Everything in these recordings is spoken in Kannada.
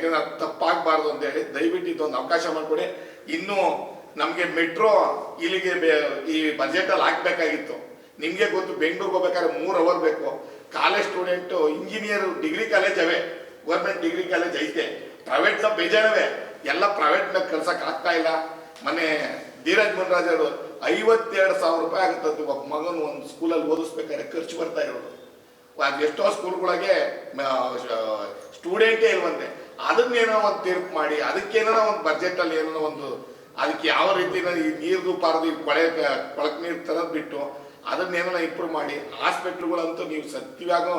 ಯಾಕಂದ್ರೆ ಅದು ತಪ್ಪಾಗಬಾರ್ದು ಅಂತ ಹೇಳಿ ದಯವಿಟ್ಟು ಇದೊಂದು ಅವಕಾಶ ಮಾಡಿಕೊಡಿ. ಇನ್ನು ನಮಗೆ ಮೆಟ್ರೋ ಇಲ್ಲಿಗೆ ಈ ಬಜೆಟಲ್ಲಿ ಹಾಕ್ಬೇಕಾಗಿತ್ತು. ನಿಮಗೆ ಗೊತ್ತು ಬೆಂಗಳೂರಿಗೆ ಹೋಗ್ಬೇಕಾದ್ರೆ ಮೂರು ಅವರ್ ಬೇಕು. College student engineer degree college ಅವೇ. ಗೌರ್ಮೆಂಟ್ ಡಿಗ್ರಿ ಕಾಲೇಜ್ ಐತೆ. ಪ್ರೈವೇಟ್ ಬೇಜಾರವೇ. ಎಲ್ಲ ಪ್ರೈವೇಟ್ನಾಗ ಕಳ್ಸಕ್ಕೆ ಆಗ್ತಾ ಇಲ್ಲ. ಮನೆ ಧೀರಜ್ ಮುನ್ರಾಜ್ ಅವರು ಐವತ್ತೆರಡು ಸಾವಿರ ರೂಪಾಯಿ ಆಗುತ್ತಂತೆ. ಒಬ್ಬ ಮಗನ ಒಂದು ಸ್ಕೂಲಲ್ಲಿ ಓದಿಸ್ಬೇಕಾದ್ರೆ ಖರ್ಚು ಬರ್ತಾ ಇರೋದು. ಅದು ಎಷ್ಟೋ ಸ್ಕೂಲ್ಗಳಿಗೆ ಸ್ಟೂಡೆಂಟೇ ಇಲ್ವಂತೆ. ಅದನ್ನೇನೋ ಒಂದು ತೀರ್ಪು ಮಾಡಿ, ಅದಕ್ಕೇನೋ ಒಂದು ಬಜೆಟ್ ಅಲ್ಲಿ ಏನೋ ಒಂದು ಅದಕ್ಕೆ ಯಾವ ರೀತಿ ನೀರು ಪಾರದು ಈ ಕೊಳೆ, ಕೊಳಕ್ ನೀರು ತರದ್ ಬಿಟ್ಟು ಅದನ್ನೇನೋ ಇಂಪ್ರೂವ್ ಮಾಡಿ ಹಾಸ್ಪಿಟ್ಲ್ಗಳಂತೂ ನೀವು ಸತ್ಯವಾಗೋ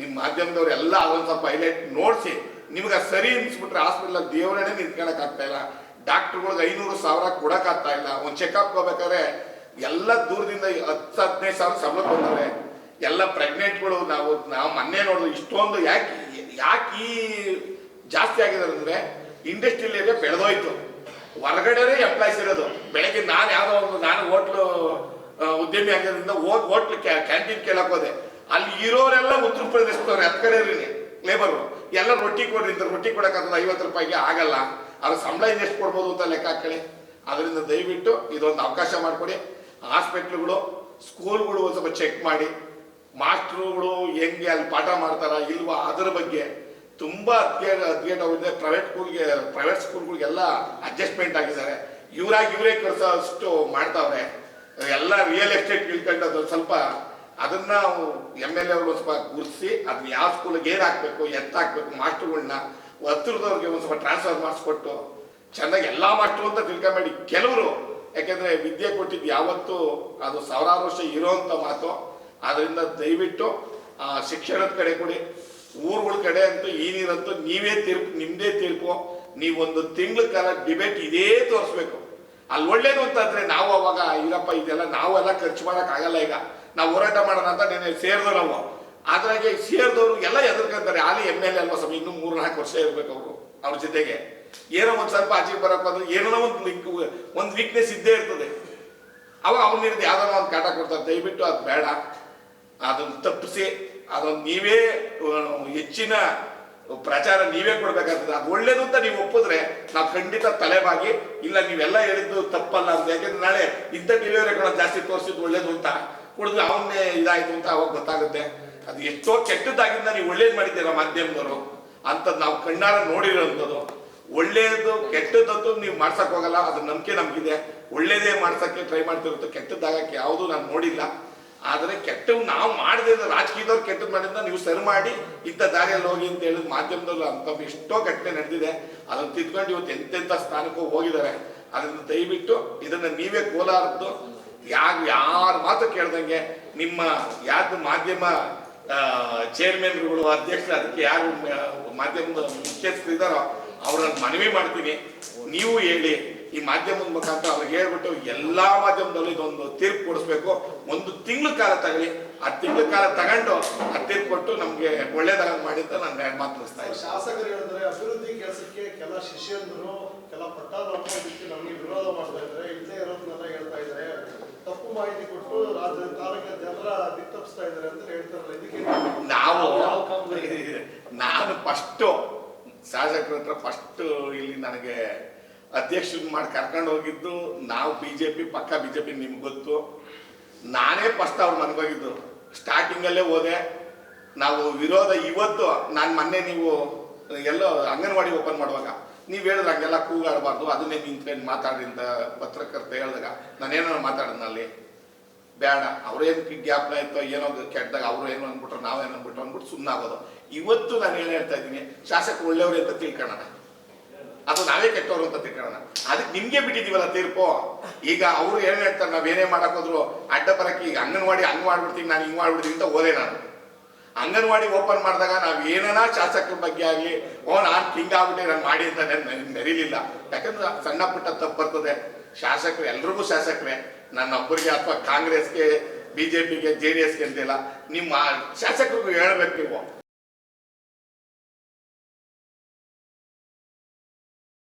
ನಿಮ್ಮ ಮಾಧ್ಯಮದವ್ರು ಎಲ್ಲ ಅದೊಂದು ಸ್ವಲ್ಪ ಹೈಲೈಟ್ ನೋಡಿಸಿ. ನಿಮ್ಗೆ ಸರಿ ಅನ್ಸ್ಬಿಟ್ರೆ ಹಾಸ್ಪಿಟ್ಲಲ್ಲಿ ದೇವರೇನೆ ನಿಂತ್ಕೊಳಕ್ ಆಗ್ತಾ ಇಲ್ಲ. ಡಾಕ್ಟರ್ಗಳಿಗೆ ಐನೂರು ಸಾವಿರ ಕೊಡಕ್ ಆಗ್ತಾ ಇಲ್ಲ. ಒಂದು ಚೆಕಪ್ ಹೋಗ್ಬೇಕಾದ್ರೆ ಎಲ್ಲ ದೂರದಿಂದ ಹತ್ತು, ಹದಿನೈದು ಸಾವಿರ ಸಂಬಳ ಕೊಡ್ತಾರೆ ಎಲ್ಲ ಪ್ರೆಗ್ನೆಂಟ್ಗಳು ನಾವು ನಾವು ಮೊನ್ನೆ ನೋಡಿದ್ವಿ, ಇಷ್ಟೊಂದು ಯಾಕೆ ಯಾಕೆ ಈ ಜಾಸ್ತಿ ಆಗಿದ್ದಾರೆ ಅಂದ್ರೆ ಇಂಡಸ್ಟ್ರಿಯಲ್ ಏರಿಯಾ ಬೆಳೆದೋಯ್ತು. ಹೊರಗಡೆ ಎಂಪ್ಲಾಯ್ಸ್ ಇರೋದು ಬೆಳಗ್ಗೆ ನಾನು ಯಾವುದೋ ಒಂದು ನಾನು ಹೋಟ್ಲು ಉದ್ಯಮಿ ಆಗಿರೋದ್ರಿಂದ ಹೋಗಿ ಹೋಟ್ಲು ಕ್ಯಾಂಟೀನ್ ಕೇಳಕ್ ಹೋದೆ. ಅಲ್ಲಿ ಇರೋರೆಲ್ಲ ಉತ್ತರ ಪ್ರದೇಶದವ್ರು ಹತ್ತು ಕಡೆ ಲೇಬರ್ ಎಲ್ಲ ರೊಟ್ಟಿ ಕೊಡ್ರಿ ಅಂತ ರೊಟ್ಟಿ ಕೊಡಕ್ಕಾಗಲ್ಲ ಐವತ್ತು ರೂಪಾಯಿಗೆ ಆಗಲ್ಲ. ಅವ್ರ ಸಂಬಳ ಎಷ್ಟು ಕೊಡ್ಬೋದು ಅಂತ ಲೆಕ್ಕ ಹಾಕಳಿ ಅದರಿಂದ ದಯವಿಟ್ಟು ಇದೊಂದು ಅವಕಾಶ ಮಾಡಿಕೊಡಿ. ಹಾಸ್ಪಿಟ್ಲ್ಗಳು ಸ್ಕೂಲ್ಗಳು ಒಂದು ಸ್ವಲ್ಪ ಚೆಕ್ ಮಾಡಿ. ಮಾಸ್ಟ್ರುಗಳು ಹೆಂಗೆ ಅಲ್ಲಿ ಪಾಠ ಮಾಡ್ತಾರ, ಇಲ್ವಾ, ಅದರ ಬಗ್ಗೆ ತುಂಬಾ ಅಧ್ಯಯನ ಅಧ್ಯಯನ ಇದೆ ಪ್ರೈವೇಟ್ ಸ್ಕೂಲ್ಗೆ ಪ್ರೈವೇಟ್ ಸ್ಕೂಲ್ಗಳಿಗೆಲ್ಲ ಅಡ್ಜಸ್ಟ್ಮೆಂಟ್ ಆಗಿದ್ದಾರೆ. ಇವರಾಗಿ ಇವರೇ ಅಷ್ಟು ಮಾಡ್ತಾವ್ರೆ. ಎಲ್ಲ ರಿಯಲ್ ಎಸ್ಟೇಟ್ ಇಳ್ಕೊಂಡು ಸ್ವಲ್ಪ ಅದನ್ನ ಎಂ ಎಲ್ ಎ ಅವರು ಸ್ವಲ್ಪ ಗುರುತಿಸಿ ಅದನ್ನ ಯಾವ ಸ್ಕೂಲ್ಗೆ ಏನ್ ಹಾಕ್ಬೇಕು, ಎತ್ತ ಹಾಕ್ಬೇಕು ಮಾಸ್ಟರ್ಗಳನ್ನ ಹತ್ತಿರದವ್ರಿಗೆ ಒಂದು ಸ್ವಲ್ಪ ಟ್ರಾನ್ಸ್ಫರ್ ಮಾಡಿಸ್ಕೊಟ್ಟು ಚೆನ್ನಾಗಿ ಎಲ್ಲಾ ಮಾಸ್ಟರ್ ಅಂತ ತಿಳ್ಕೊಂಬೇಡಿ. ಕೆಲವರು, ಯಾಕೆಂದ್ರೆ ವಿದ್ಯೆ ಕೊಟ್ಟಿದ್ದು ಯಾವತ್ತೂ ಅದು ಸಾವಿರಾರು ವರ್ಷ ಇರೋವಂಥ ಮಾತು. ಆದ್ರಿಂದ ದಯವಿಟ್ಟು ಶಿಕ್ಷಣದ ಕಡೆ ಕೊಡಿ. ಊರುಗಳ ಕಡೆ ಅಂತೂ ಈ ನೀರಂತೂ ನೀವೇ ತೀರ್ಪು, ನಿಮ್ದೇ ತೀರ್ಪು. ನೀವೊಂದು ತಿಂಗಳ ಕಾಲ ಡಿಬೇಟ್ ಇದೇ ತೋರಿಸ್ಬೇಕು. ಅಲ್ಲಿ ಒಳ್ಳೇದು ಅಂತಂದ್ರೆ ನಾವು ಅವಾಗ ಇಲ್ಲಪ್ಪ ಇದೆಲ್ಲ ನಾವೆಲ್ಲ ಖರ್ಚು ಆಗಲ್ಲ ಈಗ. ನಾವು ಹೋರಾಟ ಮಾಡೋಣ ಅಂತ ನೆನೆ ಸೇರಿದ್ರು ನಾವು ಅದ್ರಾಗೆ ಸೇರಿದವರು ಎಲ್ಲ ಎದುರ್ಕೊಂತಾರೆ ಆಲಿ ಎಂ ಎಲ್ ಎ ಅಲ್ವಾ ಸ್ವಾಮಿ? ಇನ್ನೂ ಮೂರು ನಾಲ್ಕು ವರ್ಷ ಇರ್ಬೇಕು ಅವರು, ಅವ್ರ ಜೊತೆಗೆ. ಏನೋ ಒಂದ್ ಸ್ವಲ್ಪ ಆಚೆಗೆ ಬರಕ್ ಅಂದ್ರೆ ಏನೋ ಒಂದು ಒಂದು ವೀಕ್ನೆಸ್ ಇದ್ದೇ ಇರ್ತದೆ. ಅವಾಗ ಅವನಿರ್ದು ಯಾವ್ದಾರ ಒಂದು ಕಾಟ ಕೊಡ್ತಾರೆ. ದಯವಿಟ್ಟು ಅದು ಬೇಡ. ಅದನ್ನು ತಪ್ಪಿಸಿ, ಅದೊಂದು ನೀವೇ ಹೆಚ್ಚಿನ ಪ್ರಚಾರ ನೀವೇ ಕೊಡ್ಬೇಕಾಗ್ತದೆ. ಅದು ಒಳ್ಳೇದು ಅಂತ ನೀವು ಒಪ್ಪಿದ್ರೆ ನಾವು ಖಂಡಿತ ತಲೆಬಾಗಿ, ಇಲ್ಲ ನೀವೆಲ್ಲ ಹೇಳಿದ್ದು ತಪ್ಪಲ್ಲ ಅಂತ ಯಾಕೆಂದ್ರೆ ನಾಳೆ ಇಂಥ ಡೆಲಿವರಿಗಳು ಜಾಸ್ತಿ ತೋರಿಸಿದ್ದು ಒಳ್ಳೇದು ಅಂತ ಕೂಡ ಅವನ್ನೇ ಇದಾಯ್ತು ಅಂತ ಅವಾಗ ಗೊತ್ತಾಗುತ್ತೆ. ಅದು ಎಷ್ಟೋ ಕೆಟ್ಟದ್ದಾಗಿಂದ ನೀವು ಒಳ್ಳೇದು ಮಾಡಿದ್ದೀರಾ ಮಾಧ್ಯಮದವರು. ಅಂಥದ್ದು ನಾವು ಕಣ್ಣಾರ ನೋಡಿರೋಂಥದ್ದು. ಒಳ್ಳೇದು ಕೆಟ್ಟದ್ದಂತೂ ನೀವು ಮಾಡ್ಸಕ್ ಹೋಗಲ್ಲ ಅದ್ರ ನಂಬಿಕೆ ನಮಗಿದೆ. ಒಳ್ಳೇದೇ ಮಾಡ್ಸಕ್ಕೆ ಟ್ರೈ ಮಾಡ್ತಿರುತ್ತೆ ಕೆಟ್ಟದ್ದಾಗಕ್ಕೆ ಯಾವುದು ನಾನು ನೋಡಿಲ್ಲ. ಆದರೆ ಕೆಟ್ಟವು ನಾವು ಮಾಡದೆ ರಾಜಕೀಯದವ್ರು ಕೆಟ್ಟದ್ದು ಮಾಡಿದ್ದ ನೀವು ಸರಿ ಮಾಡಿ ಇಂಥ ದಾರಿಯಲ್ಲಿ ಹೋಗಿ ಅಂತ ಹೇಳಿದ ಮಾಧ್ಯಮದಲ್ಲಿ ಅಂತ ಎಷ್ಟೋ ಘಟನೆ ನಡೆದಿದೆ. ಅದನ್ನು ತಿದ್ಕೊಂಡು ಇವತ್ತು ಎಂತೆಂಥ ಸ್ಥಾನಕ್ಕೂ ಹೋಗಿದ್ದಾರೆ. ಅದನ್ನು ದಯವಿಟ್ಟು ಇದನ್ನ ನೀವೇ ಕೋಲಾರದ್ದು. ಯಾರು ಯಾರ ಮಾತು ಕೇಳ್ದಂಗೆ ನಿಮ್ಮ ಯಾರು ಮಾಧ್ಯಮ ಚೇರ್ಮನ್ಗಳು ಅಧ್ಯಕ್ಷರು, ಅದಕ್ಕೆ ಯಾರು ಮಾಧ್ಯಮದ ಮುಖ್ಯಸ್ಥರು ಇದ್ದಾರೋ ಅವ್ರನ್ನ ಮನವಿ ಮಾಡ್ತೀನಿ. ನೀವು ಹೇಳಿ. ಈ ಮಾಧ್ಯಮದ ಮುಖಾಂತರ ಅವ್ರಿಗೆ ಹೇಳ್ಬಿಟ್ಟು ಎಲ್ಲಾ ಮಾಧ್ಯಮದಲ್ಲೂ ಇದೊಂದು ತೀರ್ಪು ಕೊಡಿಸ್ಬೇಕು. ಒಂದು ತಿಂಗಳ ಕಾಲ ತಗಲಿ ಆ ತಿಂಗಳ ಕಾಲ ತಗೊಂಡು ಆ ತೀರ್ಪು ಕೊಟ್ಟು ನಮ್ಗೆ ಒಳ್ಳೇದಾಗ ಮಾಡಿ ಅಂತ ನಾನು ಎರಡು ಮಾತು ಇದ್ದೀನಿ. ಶಾಸಕರು ಹೇಳಿದ್ರೆ ಅಭಿವೃದ್ಧಿ ಕೆಲಸಕ್ಕೆ ಕೆಲ ಶಿಷ್ಯಂದರು ಕೆಲ ಪಟ್ಟಾದವರು ಇದಕ್ಕೆ ನಮಗೆ ವಿರೋಧ ಮಾಡ್ತಾ ಇದ್ದಾರೆ. ಇಲ್ಲೇ ಇರೋದನ್ನೆಲ್ಲ ಹೇಳ್ತಾ ಇದ್ದಾರೆ. ತಪ್ಪು ಮಾಹಿತಿ ಕೊಟ್ಟು ರಾಜ್ಯ ತಾಲೂಕಿನ ಜನರ ದಿಕ್ತಪ್ಪಿಸ್ತಾ ಇದ್ದಾರೆ ಅಂತ ಹೇಳ್ತಾರಲ್ಲ ಇದಕ್ಕೆ ನಾವು? ನಾನು ಫಸ್ಟು ಶಾಸಕರ ಹತ್ರ ಫಸ್ಟ್ ಇಲ್ಲಿ ನನಗೆ ಅಧ್ಯಕ್ಷ ಮಾಡಿ ಕರ್ಕೊಂಡು ಹೋಗಿದ್ದು, ನಾವು ಬಿ ಜೆ ಪಿ ಪಕ್ಕ ಬಿ ಜೆ ಪಿ ನಿಮ್ಗೆ ಗೊತ್ತು. ನಾನೇ ಫಸ್ಟ್ ಅವ್ರು ಹೋಗಿದ್ದು. ಸ್ಟಾರ್ಟಿಂಗಲ್ಲೇ ಹೋದೆ. ನಾವು ವಿರೋಧ ಇವತ್ತು, ನಾನು ಮೊನ್ನೆ ನೀವು, ಎಲ್ಲೋ ಅಂಗನವಾಡಿ ಓಪನ್ ಮಾಡುವಾಗ, ನೀವು ಹೇಳಿದ್ರೆ ಹಂಗೆಲ್ಲ ಕೂಗಾಡಬಾರ್ದು, ಅದನ್ನೇ ನಿಂತ್ಕೊಂಡು ಮಾತಾಡ್ರಿ ಅಂತ ಪತ್ರಕರ್ತ ಹೇಳಿದಾಗ, ನಾನೇನೋ ಮಾತಾಡಿದ್ನ ಅಲ್ಲಿ. ಬೇಡ ಅವ್ರೇನು ಗ್ಯಾಪ್ ಆಯ್ತೋ ಏನೋ ಕೆಟ್ಟದಾಗ ಅವ್ರು ಏನು ಅಂದ್ಬಿಟ್ರು ನಾವೇನು ಅಂದ್ಬಿಟ್ರು ಅಂದ್ಬಿಟ್ಟು ಸುಮ್ಮನೆ ಆಗೋದು ಇವತ್ತು ನಾನು ಏನು ಹೇಳ್ತಾ ಇದ್ದೀನಿ, ಶಾಸಕರು ಒಳ್ಳೆಯವ್ರು ಅಂತ ತಿಳ್ಕೊಳ್ಳೋಣ. ಅದು ನಾವೇ ಕೆಟ್ಟವರು ಅಂತ ತಿಳ್ಕೊಳ್ಳೋಣ. ಅದಕ್ಕೆ ನಿಮ್ಗೆ ಬಿಟ್ಟಿದೀವಲ್ಲ ತೀರ್ಪು. ಈಗ ಅವ್ರು ಏನ್ ಹೇಳ್ತಾರೆ, ನಾವ್ ಏನೇ ಮಾಡಕ್ ಹೋದ್ರು ಅಡ್ಡ ಬರಕ್ಕೆ ಈಗ ಅಂಗನವಾಡಿ ಹಂಗ್ ಮಾಡ್ಬಿಡ್ತೀನಿ, ನಾನು ಹಿಂಗ್ ಮಾಡ್ಬಿಡ್ತೀನಿ ಅಂತ ಓದೇ ನಾನು. ಅಂಗನವಾಡಿ ಓಪನ್ ಮಾಡಿದಾಗ ನಾವು ಏನಾನ ಶಾಸಕರ ಬಗ್ಗೆ ಆಗ್ಲಿ, ಓ, ನಾನ್ ಆಗ್ಬಿಟ್ಟೆ, ನಾನು ಮಾಡಿ ಅಂತ ನಾನು ಮೆರೀಲಿಲ್ಲ ಯಾಕಂದ್ರೆ ಸಣ್ಣ ಪುಟ್ಟ ತಪ್ಪು ಬರ್ತದೆ. ಶಾಸಕರು, ಎಲ್ರಿಗೂ ಶಾಸಕರೇ. ನನ್ನ ಒಬ್ಬರಿಗೆ ಅಥವಾ ಕಾಂಗ್ರೆಸ್ಗೆ, ಬಿಜೆಪಿಗೆ, ಜೆ ಡಿ ಎಸ್ಗೆ ಅಂತಿಲ್ಲ. ನಿಮ್ಮ ಶಾಸಕರಿಗೂ ಹೇಳ್ಬೇಕು ನೀವು.